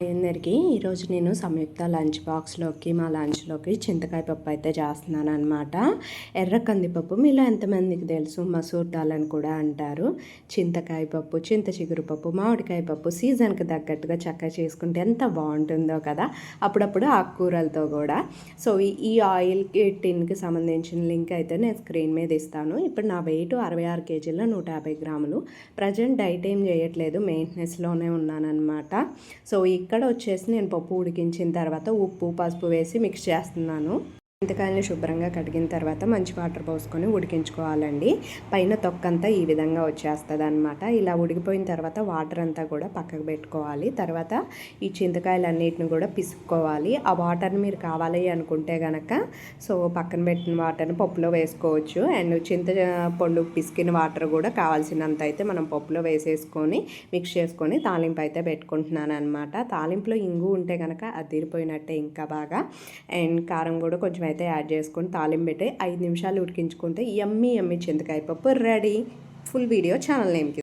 అందరికీ ఈరోజు నేను సంయుక్త లంచ్ బాక్స్లోకి మా లంచ్లోకి చింతకాయ పప్పు అయితే చేస్తున్నాను అనమాట ఎర్ర కందిపప్పు మీలో ఎంతమందికి తెలుసు? మసూర్ దాల్ అని కూడా అంటారు. చింతకాయ పప్పు చింత చిగురు పప్పు మామిడికాయ పప్పు సీజన్కి తగ్గట్టుగా చక్కగా చేసుకుంటే ఎంత బాగుంటుందో కదా! అప్పుడప్పుడు ఆకుకూరలతో కూడా. సో ఈ ఆయిల్ టిన్కి సంబంధించిన లింక్ అయితే నేను స్క్రీన్ మీద ఇస్తాను. ఇప్పుడు నా వెయిట్ అరవై ఆరు కేజీల్లో నూట యాభై గ్రాములు. ప్రజెంట్ డైట్ ఏం చేయట్లేదు. మెయింటెనెన్స్లోనే ఉన్నానన్నమాట. సో ఈ ఇక్కడ వచ్చేసి నేను పప్పు ఉడికించిన తర్వాత ఉప్పు పసుపు వేసి మిక్స్ చేస్తున్నాను. చింతకాయని శుభ్రంగా కడిగిన తర్వాత మంచి వాటర్ పోసుకొని ఉడికించుకోవాలండి. పైన తొక్కంతా ఈ విధంగా వచ్చేస్తుంది అనమాట ఇలా ఉడికిపోయిన తర్వాత వాటర్ అంతా కూడా పక్కకు పెట్టుకోవాలి. తర్వాత ఈ చింతకాయలన్నిటిని కూడా పిసుక్కోవాలి. ఆ వాటర్ని మీరు కావాలి అనుకుంటే కనుక సో పక్కన పెట్టిన వాటర్ని పప్పులో వేసుకోవచ్చు. అండ్ చింత పండు పిసికిన వాటర్ కూడా కావాల్సినంత అయితే మనం పప్పులో వేసేసుకొని మిక్స్ చేసుకొని తాలింపు అయితే పెట్టుకుంటున్నాను అనమాట తాలింపులో ఇంగు ఉంటే కనుక అదిరిపోయినట్టే ఇంకా బాగా. అండ్ కారం కూడా కొంచెం అయితే యాడ్ చేసుకొని తాలింపు పెట్టి ఐదు నిమిషాలు ఉడికించుకుంటే ఎమ్మి ఎమ్మి చింతకాయ పప్పు రెడీ. Full video channel నేమ్కి